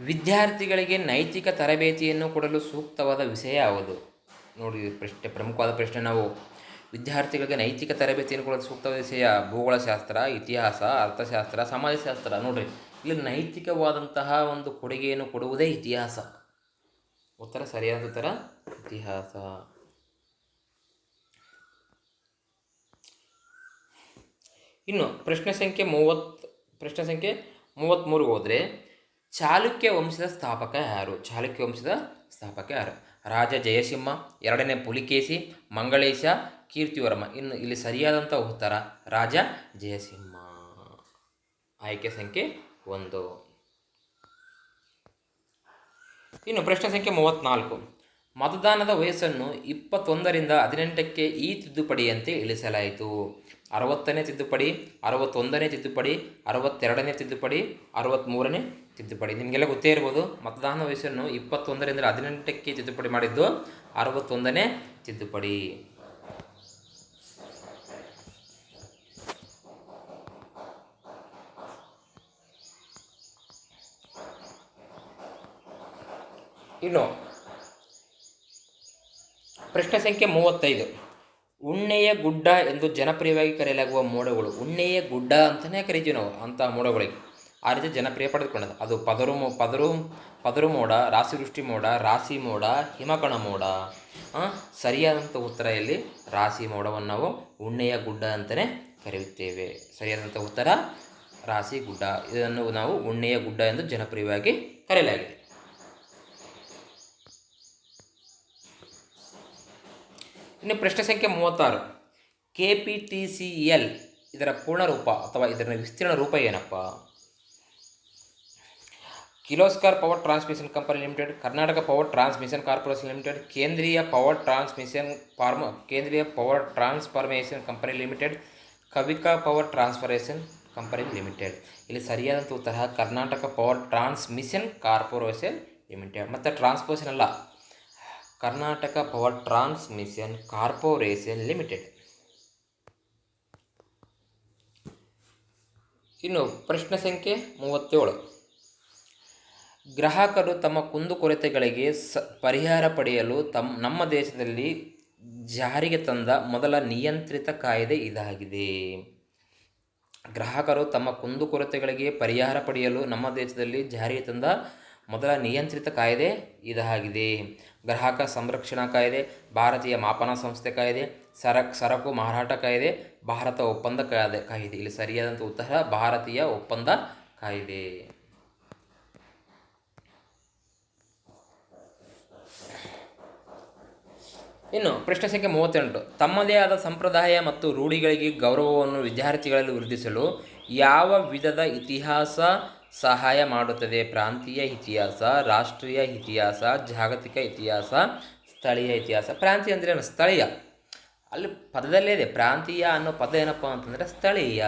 ವಿದ್ಯಾರ್ಥಿಗಳಿಗೆ ನೈತಿಕ ತರಬೇತಿಯನ್ನು ಕೊಡಲು ಸೂಕ್ತವಾದ ವಿಷಯ ಯಾವುದು? ನೋಡಿ ಪ್ರಶ್ನೆ, ಪ್ರಮುಖವಾದ ಪ್ರಶ್ನೆ ನಾವು. ವಿದ್ಯಾರ್ಥಿಗಳಿಗೆ ನೈತಿಕ ತರಬೇತಿಯನ್ನು ಕೊಡಲು ಸೂಕ್ತವಾದ ವಿಷಯ ಭೂಗೋಳಶಾಸ್ತ್ರ, ಇತಿಹಾಸ, ಅರ್ಥಶಾಸ್ತ್ರ, ಸಮಾಜಶಾಸ್ತ್ರ. ನೋಡಿರಿ ಇಲ್ಲಿ ನೈತಿಕವಾದಂತಹ ಒಂದು ಕೊಡುಗೆಯನ್ನು ಕೊಡುವುದೇ ಇತಿಹಾಸ. ಉತ್ತರ ಸರಿಯಾದ ಉತ್ತರ, ಇತಿಹಾಸ. ಇನ್ನು ಪ್ರಶ್ನೆ ಸಂಖ್ಯೆ ಮೂವತ್ತು ಪ್ರಶ್ನೆ ಸಂಖ್ಯೆ ಮೂವತ್ತ್ಮೂರು ಹೋದರೆ, ಚಾಲುಕ್ಯ ವಂಶದ ಸ್ಥಾಪಕ ಯಾರು? ಚಾಲುಕ್ಯ ವಂಶದ ಸ್ಥಾಪಕ ಯಾರು? ರಾಜ ಜಯಸಿಂಹ, ಎರಡನೇ ಪುಲಿಕೇಶಿ ಮಂಗಳೇಶ, ಕೀರ್ತಿವರ್ಮ. ಇನ್ನು ಇಲ್ಲಿ ಸರಿಯಾದಂಥ ಉತ್ತರ, ರಾಜ ಜಯಸಿಂಹ. ಆಯ್ಕೆ ಸಂಖ್ಯೆ ಒಂದು. ಇನ್ನು ಪ್ರಶ್ನೆ ಸಂಖ್ಯೆ ಮೂವತ್ತ್ನಾಲ್ಕು ಮತದಾನದ ವಯಸ್ಸನ್ನು ಇಪ್ಪತ್ತೊಂದರಿಂದ ಹದಿನೆಂಟಕ್ಕೆ ಈ ತಿದ್ದುಪಡಿಯಂತೆ ಇಳಿಸಲಾಯಿತು. ಅರವತ್ತನೇ ತಿದ್ದುಪಡಿ, ಅರವತ್ತೊಂದನೇ ತಿದ್ದುಪಡಿ, ಅರವತ್ತೆರಡನೇ ತಿದ್ದುಪಡಿ ಅರವತ್ತ್ಮೂರನೇ ತಿದ್ದುಪಡಿ. ನಿಮಗೆಲ್ಲ ಗೊತ್ತೇ ಇರ್ಬೋದು ಮತದಾನ ವಯಸ್ಸನ್ನು ಇಪ್ಪತ್ತೊಂದರಿಂದ ಹದಿನೆಂಟಕ್ಕೆ ತಿದ್ದುಪಡಿ ಮಾಡಿದ್ದು ಅರವತ್ತೊಂದನೇ ತಿದ್ದುಪಡಿ. ಇನ್ನು ಪ್ರಶ್ನೆ ಸಂಖ್ಯೆ ಮೂವತ್ತೈದು. ಉಣ್ಣೆಯ ಗುಡ್ಡ ಎಂದು ಜನಪ್ರಿಯವಾಗಿ ಕರೆಯಲಾಗುವ ಮೋಡಗಳು. ಉಣ್ಣೆಯ ಗುಡ್ಡ ಅಂತಲೇ ಕರಿತೀವಿ ನಾವು ಅಂಥ ಮೋಡಗಳಿಗೆ. ಆ ರೀತಿ ಜನಪ್ರಿಯ ಪಡೆದುಕೊಂಡದ್ದು. ಅದು ಪದರು ಮೋ ಪದರು ಪದರು ಮೋಡ ರಾಸಿವೃಷ್ಟಿ ಮೋಡ ರಾಸಿ ಮೋಡ, ಹಿಮಕಣ ಮೋಡ. ಸರಿಯಾದಂಥ ಉತ್ತರ ಇಲ್ಲಿ ರಾಸಿ ಮೋಡವನ್ನು ನಾವು ಉಣ್ಣೆಯ ಗುಡ್ಡ ಅಂತಲೇ ಕರೆಯುತ್ತೇವೆ. ಸರಿಯಾದಂಥ ಉತ್ತರ ರಾಸಿ ಗುಡ್ಡ. ಇದನ್ನು ನಾವು ಉಣ್ಣೆಯ ಗುಡ್ಡ ಎಂದು ಜನಪ್ರಿಯವಾಗಿ ಕರೆಯಲಾಗಿದೆ. ಇನ್ನು ಪ್ರಶ್ನೆ ಸಂಖ್ಯೆ ಮೂವತ್ತಾರು. K P T C L ಇದರ ಪೂರ್ಣ ರೂಪ ಅಥವಾ ಇದರ ವಿಸ್ತೀರ್ಣ ರೂಪ ಏನಪ್ಪ? Kirloskar power transmission company limited, Karnataka power transmission corporation limited, ಕೇಂದ್ರೀಯ ಪವರ್ ಟ್ರಾನ್ಸ್ಮಿಷನ್ ಫಾರ್ಮ, ಕೇಂದ್ರೀಯ power transformation company limited, Kavika power transformation company limited. ಇಲ್ಲಿ ಸರಿಯಾದಂಥ ಉತ್ತರ Karnataka power transmission corporation limited. ಮತ್ತು ಟ್ರಾನ್ಸ್ಪೋಷನ್ ಅಲ್ಲ Karnataka power transmission corporation limited. ಇನ್ನು ಪ್ರಶ್ನೆ ಸಂಖ್ಯೆ ಮೂವತ್ತೇಳು. ಗ್ರಾಹಕರು ತಮ್ಮ ಕುಂದುಕೊರತೆಗಳಿಗೆ ಸ, ಪರಿಹಾರ ಪಡೆಯಲು ತಮ್ಮ ನಮ್ಮ ದೇಶದಲ್ಲಿ ಜಾರಿಗೆ ತಂದ ಮೊದಲ ನಿಯಂತ್ರಿತ ಕಾಯ್ದೆ ಇದಾಗಿದೆ. ಗ್ರಾಹಕರು ತಮ್ಮ ಕುಂದುಕೊರತೆಗಳಿಗೆ ಪರಿಹಾರ ಪಡೆಯಲು ನಮ್ಮ ದೇಶದಲ್ಲಿ ಜಾರಿಗೆ ತಂದ ಮೊದಲ ನಿಯಂತ್ರಿತ ಕಾಯ್ದೆ ಇದಾಗಿದೆ. ಗ್ರಾಹಕ ಸಂರಕ್ಷಣಾ ಕಾಯ್ದೆ, ಭಾರತೀಯ ಮಾಪನ ಸಂಸ್ಥೆ ಕಾಯ್ದೆ, ಸರಕ್, ಸರಕು ಮಾರಾಟ ಕಾಯ್ದೆ, ಭಾರತ ಒಪ್ಪಂದ ಕಾಯ್ದೆ ಕಾಯ್ದೆ. ಇಲ್ಲಿ ಸರಿಯಾದಂಥ ಉತ್ತರ ಭಾರತೀಯ ಒಪ್ಪಂದ ಕಾಯ್ದೆ. ಇನ್ನು ಪ್ರಶ್ನೆ ಸಂಖ್ಯೆ ಮೂವತ್ತೆಂಟು. ತಮ್ಮದೇ ಆದ ಸಂಪ್ರದಾಯ ಮತ್ತು ರೂಢಿಗಳಿಗೆ ಗೌರವವನ್ನು ವಿದ್ಯಾರ್ಥಿಗಳಲ್ಲಿ ವೃದ್ಧಿಸಲು ಯಾವ ವಿಧದ ಇತಿಹಾಸ ಸಹಾಯ ಮಾಡುತ್ತದೆ. ಪ್ರಾಂತೀಯ ಇತಿಹಾಸ, ರಾಷ್ಟ್ರೀಯ ಇತಿಹಾಸ, ಜಾಗತಿಕ ಇತಿಹಾಸ, ಸ್ಥಳೀಯ ಇತಿಹಾಸ. ಪ್ರಾಂತೀಯ ಅಂದರೆ ಏನು? ಸ್ಥಳೀಯ. ಅಲ್ಲಿ ಪದದಲ್ಲೇ ಇದೆ. ಪ್ರಾಂತೀಯ ಅನ್ನೋ ಪದ ಏನಪ್ಪ ಅಂತಂದರೆ ಸ್ಥಳೀಯ.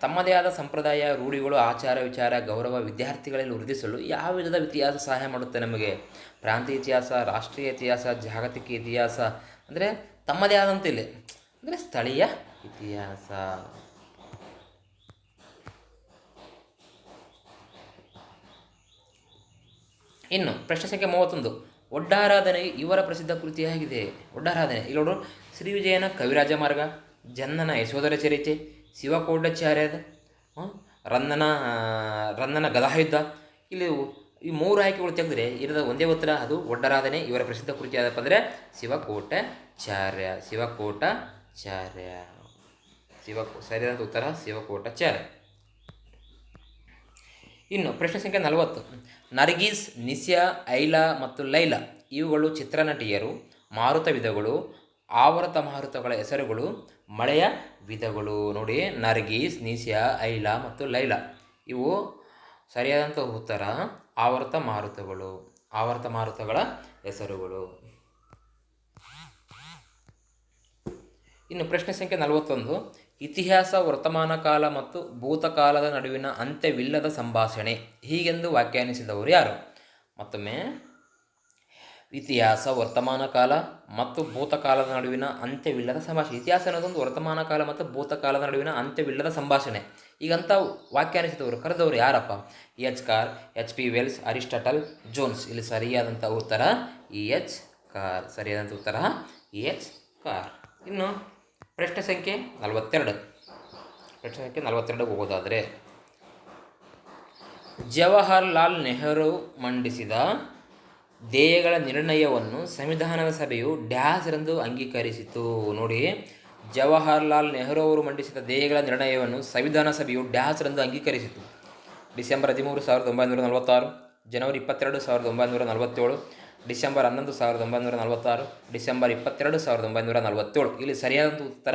ತಮ್ಮದೇ ಆದ ಸಂಪ್ರದಾಯ, ರೂಢಿಗಳು, ಆಚಾರ ವಿಚಾರ, ಗೌರವ, ವಿದ್ಯಾರ್ಥಿಗಳಲ್ಲಿ ವೃದ್ಧಿಸಲು ಯಾವ ವಿಧದ ಇತಿಹಾಸ ಸಹಾಯ ಮಾಡುತ್ತೆ ನಮಗೆ? ಪ್ರಾಂತೀಯ ಇತಿಹಾಸ, ರಾಷ್ಟ್ರೀಯ ಇತಿಹಾಸ, ಜಾಗತಿಕ ಇತಿಹಾಸ ಅಂದರೆ ತಮ್ಮದೇ ಆದಂತಿಲ್ಲ. ಅಂದರೆ ಸ್ಥಳೀಯ ಇತಿಹಾಸ. ಇನ್ನು ಪ್ರಶ್ನೆ ಸಂಖ್ಯೆ ಮೂವತ್ತೊಂದು. ಒಡ್ಡಾರಾಧನೆ ಇವರ ಪ್ರಸಿದ್ಧ ಕೃತಿಯಾಗಿದೆ ಒಡ್ಡಾರಾಧನೆ. ಇಲ್ಲಿ ನೋಡು. ಶ್ರೀ ವಿಜಯನ ಕವಿರಾಜ ಮಾರ್ಗ, ಜನ್ನನ ಯಶೋಧರ ಚರಿತೆ ಶಿವಕೋಟಾಚಾರ್ಯದ ರನ್ನನ ರನ್ನನ ಗದಾಯುದ್ಧ. ಇಲ್ಲಿ ಈ ಮೂರು ಆಯ್ಕೆಗಳು ತೆಗೆದ್ರೆ ಇರದ ಒಂದೇ ಉತ್ತರ, ಅದು ಒಡ್ಡರಾಧನೆ ಇವರ ಪ್ರಸಿದ್ಧ ಕೃತಿ ಯಾವುದಪ್ಪ ಅಂದರೆ ಶಿವಕೋಟಾಚಾರ್ಯ ಶಿವಕೋಟಾಚಾರ್ಯ ಶಿವ ಸರಿಯಾದ ಉತ್ತರ ಶಿವಕೋಟಾಚಾರ್ಯ ಇನ್ನು ಪ್ರಶ್ನೆ ಸಂಖ್ಯೆ ನಲವತ್ತು. ನರ್ಗೀಸ್, ನಿಸ್ಯಾ, ಐಲಾ ಮತ್ತು ಲೈಲಾ ಇವುಗಳು ಚಿತ್ರನಟಿಯರು ಮಾರುತ ವಿಧಗಳು ಆವೃತ ಮಾರುತಗಳ ಹೆಸರುಗಳು, ಮಳೆಯ ವಿಧಗಳು. ನೋಡಿ, ನರ್ಗೀಸ್, ನಿಸ್ಯಾ, ಐಲಾ ಮತ್ತು ಲೈಲಾ ಇವು ಸರಿಯಾದಂಥ ಉತ್ತರ. ಆವೃತ ಮಾರುತಗಳು ಆವರ್ತ ಮಾರುತಗಳ ಹೆಸರುಗಳು. ಇನ್ನು ಪ್ರಶ್ನೆ ಸಂಖ್ಯೆ ನಲವತ್ತೊಂದು. ಇತಿಹಾಸ, ವರ್ತಮಾನ ಕಾಲ ಮತ್ತು ಭೂತಕಾಲದ ನಡುವಿನ ಅಂತ್ಯವಿಲ್ಲದ ಸಂಭಾಷಣೆ. ಹೀಗೆಂದು ವ್ಯಾಖ್ಯಾನಿಸಿದವರು ಯಾರು? ಮತ್ತೊಮ್ಮೆ, ಇತಿಹಾಸ, ವರ್ತಮಾನ ಕಾಲ ಮತ್ತು ಭೂತಕಾಲದ ನಡುವಿನ ಅಂತ್ಯವಿಲ್ಲದ ಸಂಭಾಷಣೆ. ಇತಿಹಾಸ ಅನ್ನೋದೊಂದು ವರ್ತಮಾನ ಕಾಲ ಮತ್ತು ಭೂತಕಾಲದ ನಡುವಿನ ಅಂತ್ಯವಿಲ್ಲದ ಸಂಭಾಷಣೆ. ಈಗಂತ ವ್ಯಾಖ್ಯಾನಿಸಿದವರು, ಕರೆದವರು ಯಾರಪ್ಪ? H. Carr, H. P. Wells, Aristotle, Jones. ಇಲ್ಲಿ ಸರಿಯಾದಂಥ ಉತ್ತರ ಇ ಎಚ್. ಕಾರ್. ಸರಿಯಾದಂಥ ಉತ್ತರ ಇ ಎಚ್. ಕಾರ್. ಇನ್ನು ಪ್ರಶ್ನೆ ಸಂಖ್ಯೆ ನಲವತ್ತೆರಡು. ಪ್ರಶ್ನೆ ಸಂಖ್ಯೆ ನಲವತ್ತೆರಡು ಹೋಗೋದಾದರೆ ಜವಾಹರ್ಲಾಲ್ ನೆಹರು ಮಂಡಿಸಿದ ಧ್ಯೇಯಗಳ ನಿರ್ಣಯವನ್ನು ಸಂವಿಧಾನದ ಸಭೆಯು ಡ್ಯಾಸ್ ಎಂದು ಅಂಗೀಕರಿಸಿತು. ನೋಡಿ, ಜವಾಹರ್ಲಾಲ್ ನೆಹರು ಅವರು ಮಂಡಿಸಿದ ಧ್ಯೇಯಗಳ ನಿರ್ಣಯವನ್ನು ಸಂವಿಧಾನ ಸಭೆಯು ಡ್ಯಾಸ್ ಎಂದು ಅಂಗೀಕರಿಸಿತು. ಡಿಸೆಂಬರ್ ಹದಿಮೂರು ಸಾವಿರದ ಒಂಬೈನೂರ ನಲವತ್ತಾರು, ಜನವರಿ ಇಪ್ಪತ್ತೆರಡು ಸಾವಿರದ ಒಂಬೈನೂರ ನಲವತ್ತೇಳು ಡಿಸೆಂಬರ್ ಹನ್ನೊಂದು ಸಾವಿರದ ಒಂಬೈನೂರ ನಲವತ್ತಾರು, ಡಿಸೆಂಬರ್ ಇಪ್ಪತ್ತೆರಡು ಸಾವಿರದ ಒಂಬೈನೂರ ನಲವತ್ತೇಳು. ಇಲ್ಲಿ ಸರಿಯಾದ ಉತ್ತರ,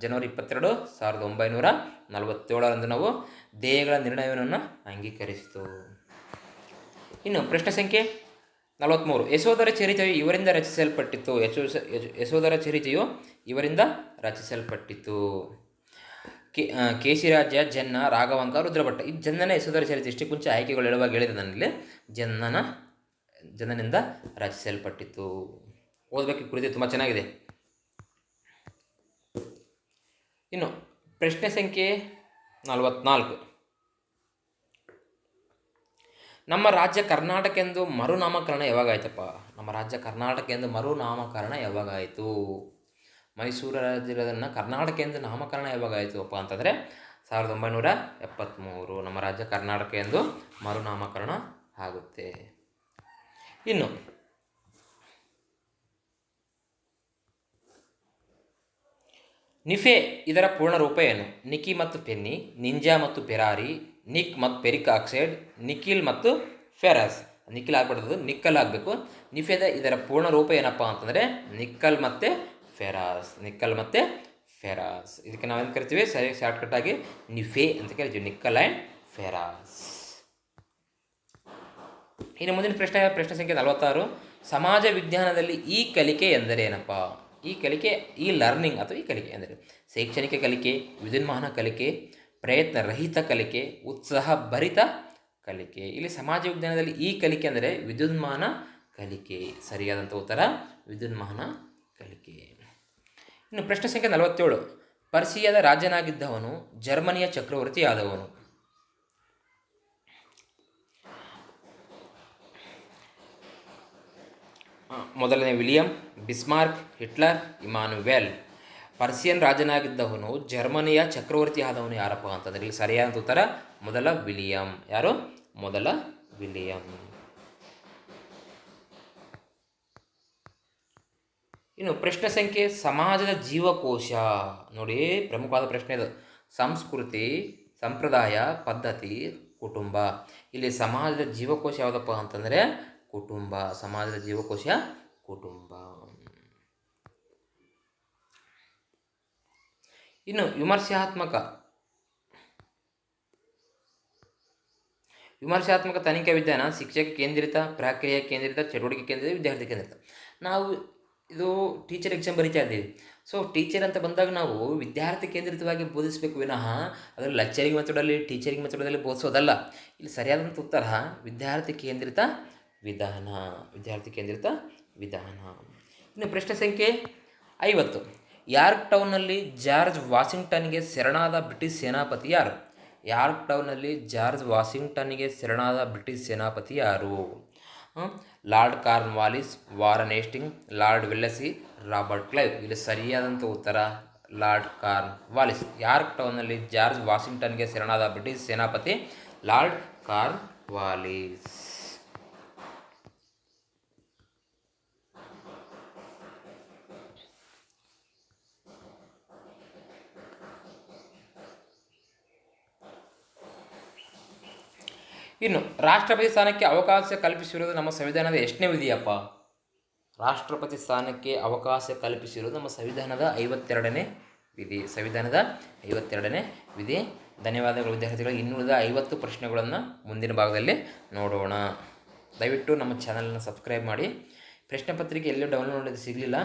ಜನವರಿ ಇಪ್ಪತ್ತೆರಡು ಸಾವಿರದ ಒಂಬೈನೂರ ನಲವತ್ತೇಳರಂದು ನಾವು ದೇಹಗಳ ನಿರ್ಣಯವನ್ನು ಅಂಗೀಕರಿಸಿತು. ಇನ್ನು ಪ್ರಶ್ನೆ ಸಂಖ್ಯೆ ನಲವತ್ತ್ಮೂರು ಯಶೋಧರ ಚರಿತೆಯು ಇವರಿಂದ ರಚಿಸಲ್ಪಟ್ಟಿತ್ತು. ಯಶೋ ಯಶೋಧರ ಚರಿತೆಯು ಇವರಿಂದ ರಚಿಸಲ್ಪಟ್ಟಿತ್ತು. ಕೆ ಕೇಶಿರಾಜ್ಯ ಜನ್ನ, ರಾಘವಂಕ, ರುದ್ರಭಟ್ಟ. ಈ ಜನ್ನನ ಯಶೋಧರ ಚರಿತೆ ಇಷ್ಟು. ಮುಂಚೆ ಆಯ್ಕೆಗಳು ಹೇಳುವಾಗ ಹೇಳಿದೆ ನನ್ನಲ್ಲಿ. ಜನ್ನನ ಜನನಿಂದ ರಚಿಸಲ್ಪಟ್ಟಿತ್ತು. ಓದಬೇಕು ಕುರಿತು ತುಂಬ ಚೆನ್ನಾಗಿದೆ. ಇನ್ನು ಪ್ರಶ್ನೆ ಸಂಖ್ಯೆ ನಲವತ್ನಾಲ್ಕು. ನಮ್ಮ ರಾಜ್ಯ ಕರ್ನಾಟಕ ಎಂದು ಮರುನಾಮಕರಣ ಯಾವಾಗಾಯ್ತಪ್ಪ? ನಮ್ಮ ರಾಜ್ಯ ಕರ್ನಾಟಕ ಎಂದು ಮರುನಾಮಕರಣ ಯಾವಾಗಾಯಿತು? ಮೈಸೂರು ರಾಜ್ಯದನ್ನು ಕರ್ನಾಟಕ ಎಂದು ನಾಮಕರಣ ಯಾವಾಗಾಯಿತು ಅಪ್ಪ ಅಂತಂದರೆ ಸಾವಿರದ ಒಂಬೈನೂರ ಎಪ್ಪತ್ತ್ಮೂರು ನಮ್ಮ ರಾಜ್ಯ ಕರ್ನಾಟಕ ಎಂದು ಮರುನಾಮಕರಣ ಆಗುತ್ತೆ. ಇನ್ನು ನಿಫೆ ಇದರ ಪೂರ್ಣ ರೂಪ ಏನು? ನಿಕಿ ಮತ್ತು ಪೆನ್ನಿ, ನಿಂಜಾ ಮತ್ತು ಪೆರಾರಿ ನಿಕ್ ಮತ್ತು ಪೆರಿಕ್ ಆಕ್ಸೈಡ್, ನಿಖಿಲ್ ಮತ್ತು ಫೆರಾಸ್. ನಿಖಿಲ್ ಆಗ್ಬಿಡ್ತದೆ, ನಿಕ್ಕಲ್ ಆಗಬೇಕು. ನಿಫೆದ ಇದರ ಪೂರ್ಣ ರೂಪ ಏನಪ್ಪ ಅಂತಂದರೆ ನಿಕ್ಕಲ್ ಮತ್ತು ಫೆರಾಸ್, ನಿಕ್ಕಲ್ ಮತ್ತು ಫೆರಾಸ್. ಇದಕ್ಕೆ ನಾವೇನು ಕರಿತೀವಿ? ಸರಿ ಶಾರ್ಟ್ಕಟ್ ಆಗಿ ನಿಫೆ ಅಂತ ಕರಿತೀವಿ, ನಿಕ್ಕಲ್ ಆ್ಯಂಡ್ ಫೆರಾಸ್. ಇನ್ನು ಮುಂದಿನ ಪ್ರಶ್ನೆ ಪ್ರಶ್ನೆ ಸಂಖ್ಯೆ ನಲವತ್ತಾರು. ಸಮಾಜ ವಿಜ್ಞಾನದಲ್ಲಿ ಈ ಕಲಿಕೆ ಎಂದರೆ ಏನಪ್ಪ ಈ ಕಲಿಕೆ, ಈ ಲರ್ನಿಂಗ್ ಅಥವಾ ಈ ಕಲಿಕೆ ಅಂದರೆ ಶೈಕ್ಷಣಿಕ ಕಲಿಕೆ, ವಿದ್ಯುನ್ಮಾನ ಕಲಿಕೆ, ಪ್ರಯತ್ನ ರಹಿತ ಕಲಿಕೆ, ಉತ್ಸಾಹ ಭರಿತ ಕಲಿಕೆ. ಇಲ್ಲಿ ಸಮಾಜ ವಿಜ್ಞಾನದಲ್ಲಿ ಈ ಕಲಿಕೆ ಅಂದರೆ ವಿದ್ಯುನ್ಮಾನ ಕಲಿಕೆ. ಸರಿಯಾದಂಥ ಉತ್ತರ, ವಿದ್ಯುನ್ಮಾನ ಕಲಿಕೆ. ಇನ್ನು ಪ್ರಶ್ನೆ ಸಂಖ್ಯೆ ನಲವತ್ತೇಳು. ಪರ್ಸಿಯಾದ ರಾಜನಾಗಿದ್ದವನು ಜರ್ಮನಿಯ ಚಕ್ರವರ್ತಿಯಾದವನು. ಮೊದಲನೇ William, Bismarck, Hitler Emmanuel Persian ರಾಜನಾಗಿದ್ದವನು ಜರ್ಮನಿಯ ಚಕ್ರವರ್ತಿ ಆದವನು ಯಾರಪ್ಪ ಅಂತಂದ್ರೆ ಇಲ್ಲಿ ಸರಿಯಾದ ಉತ್ತರ ಮೊದಲ ವಿಲಿಯಂ. ಯಾರು? ಮೊದಲ ವಿಲಿಯಂ. ಇನ್ನು ಪ್ರಶ್ನೆ ಸಂಖ್ಯೆ ಸಮಾಜದ ಜೀವಕೋಶ. ನೋಡಿ, ಪ್ರಮುಖವಾದ ಪ್ರಶ್ನೆ ಇದು. ಸಂಸ್ಕೃತಿ, ಸಂಪ್ರದಾಯ, ಪದ್ಧತಿ, ಕುಟುಂಬ. ಇಲ್ಲಿ ಸಮಾಜದ ಜೀವಕೋಶ ಯಾವುದಪ್ಪ ಅಂತಂದರೆ ಕುಟುಂಬ, ಸಮಾಜದ ಜೀವಕೋಶ ಕುಟುಂಬ. ಇನ್ನು ವಿಮರ್ಶಾತ್ಮಕ. ವಿಮರ್ಶಾತ್ಮಕ ತನಿಖಾ ವಿಧಾನ ಶಿಕ್ಷಕ ಕೇಂದ್ರಿತ, ಪ್ರಕ್ರಿಯೆ ಕೇಂದ್ರಿತ, ಚಟುವಟಿಕೆ ಕೇಂದ್ರಿತ, ವಿದ್ಯಾರ್ಥಿ ಕೇಂದ್ರಿತ. ನಾವು ಇದು ಟೀಚರ್ ಎಕ್ಸಾಮ್ ಬರೀತಾ ಇದ್ದೀವಿ. ಸೊ ಟೀಚರ್ ಅಂತ ಬಂದಾಗ ನಾವು ವಿದ್ಯಾರ್ಥಿ ಕೇಂದ್ರಿತವಾಗಿ ಬೋಧಿಸಬೇಕು ವಿನಃ ಅದರ ಲೆಕ್ಚರಿಂಗ್ ಮೆಥಡಲ್ಲಿ ಟೀಚರಿಂಗ್ ಮೆಥಡಲ್ಲಿ ಬೋಧಿಸೋದಲ್ಲ. ಇಲ್ಲಿ ಸರಿಯಾದಂಥ ಉತ್ತರ ವಿದ್ಯಾರ್ಥಿ ಕೇಂದ್ರಿತ ವಿಧಾನ, ವಿದ್ಯಾರ್ಥಿ ಕೇಂದ್ರಿತ ವಿಧಾನ. ಇನ್ನು ಪ್ರಶ್ನೆ ಸಂಖ್ಯೆ ಐವತ್ತು. ಯಾರ್ಕ್ ಟೌನ್ನಲ್ಲಿ ಜಾರ್ಜ್ ವಾಷಿಂಗ್ಟನ್ಗೆ ಶರಣಾದ ಬ್ರಿಟಿಷ್ ಸೇನಾಪತಿ ಯಾರು? ಯಾರ್ಕ್ ಟೌನ್ನಲ್ಲಿ ಜಾರ್ಜ್ ವಾಷಿಂಗ್ಟನ್ಗೆ ಶರಣಾದ ಬ್ರಿಟಿಷ್ ಸೇನಾಪತಿ ಯಾರು? Lord Lord Cornwallis Warren Hastings Lord Wellesley, Robert Clive. ಇಲ್ಲಿ ಸರಿಯಾದಂಥ ಉತ್ತರ, ಲಾರ್ಡ್ ಕಾರ್ನ್ ವಾಲಿಸ್. ಯಾರ್ಕ್ ಟೌನ್ನಲ್ಲಿ ಜಾರ್ಜ್ ವಾಷಿಂಗ್ಟನ್ಗೆ ಶರಣಾದ ಬ್ರಿಟಿಷ್ ಸೇನಾಪತಿ? Lord Cornwallis. ಇನ್ನು ರಾಷ್ಟ್ರಪತಿ ಸ್ಥಾನಕ್ಕೆ ಅವಕಾಶ ಕಲ್ಪಿಸಿರುವುದು ನಮ್ಮ ಸಂವಿಧಾನದ ಎಷ್ಟನೇ ವಿಧಿಯಪ್ಪ? ರಾಷ್ಟ್ರಪತಿ ಸ್ಥಾನಕ್ಕೆ ಅವಕಾಶ ಕಲ್ಪಿಸಿರುವುದು ನಮ್ಮ ಸಂವಿಧಾನದ ಐವತ್ತೆರಡನೇ ವಿಧಿ. ಸಂವಿಧಾನದ ಐವತ್ತೆರಡನೇ ವಿಧಿ. ಧನ್ಯವಾದಗಳು ವಿದ್ಯಾರ್ಥಿಗಳು. ಇನ್ನುಳಿದ ಐವತ್ತು ಪ್ರಶ್ನೆಗಳನ್ನು ಮುಂದಿನ ಭಾಗದಲ್ಲಿ ನೋಡೋಣ. ದಯವಿಟ್ಟು ನಮ್ಮ ಚಾನಲನ್ನು ಸಬ್ಸ್ಕ್ರೈಬ್ ಮಾಡಿ. ಪ್ರಶ್ನೆ ಪತ್ರಿಕೆ ಎಲ್ಲೂ ಡೌನ್ಲೋಡ್ ಸಿಗಲಿಲ್ಲ.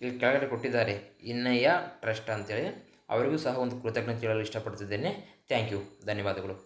ಇಲ್ಲಿ ಕೆಳಗಡೆ ಕೊಟ್ಟಿದ್ದಾರೆ ಇನ್ನಯ್ಯ ಟ್ರಸ್ಟ್ ಅಂತೇಳಿ. ಅವರಿಗೂ ಸಹ ಒಂದು ಕೃತಜ್ಞತೆ ಹೇಳಲು ಇಷ್ಟಪಡ್ತಿದ್ದೇನೆ. ಥ್ಯಾಂಕ್ ಯು ಧನ್ಯವಾದಗಳು.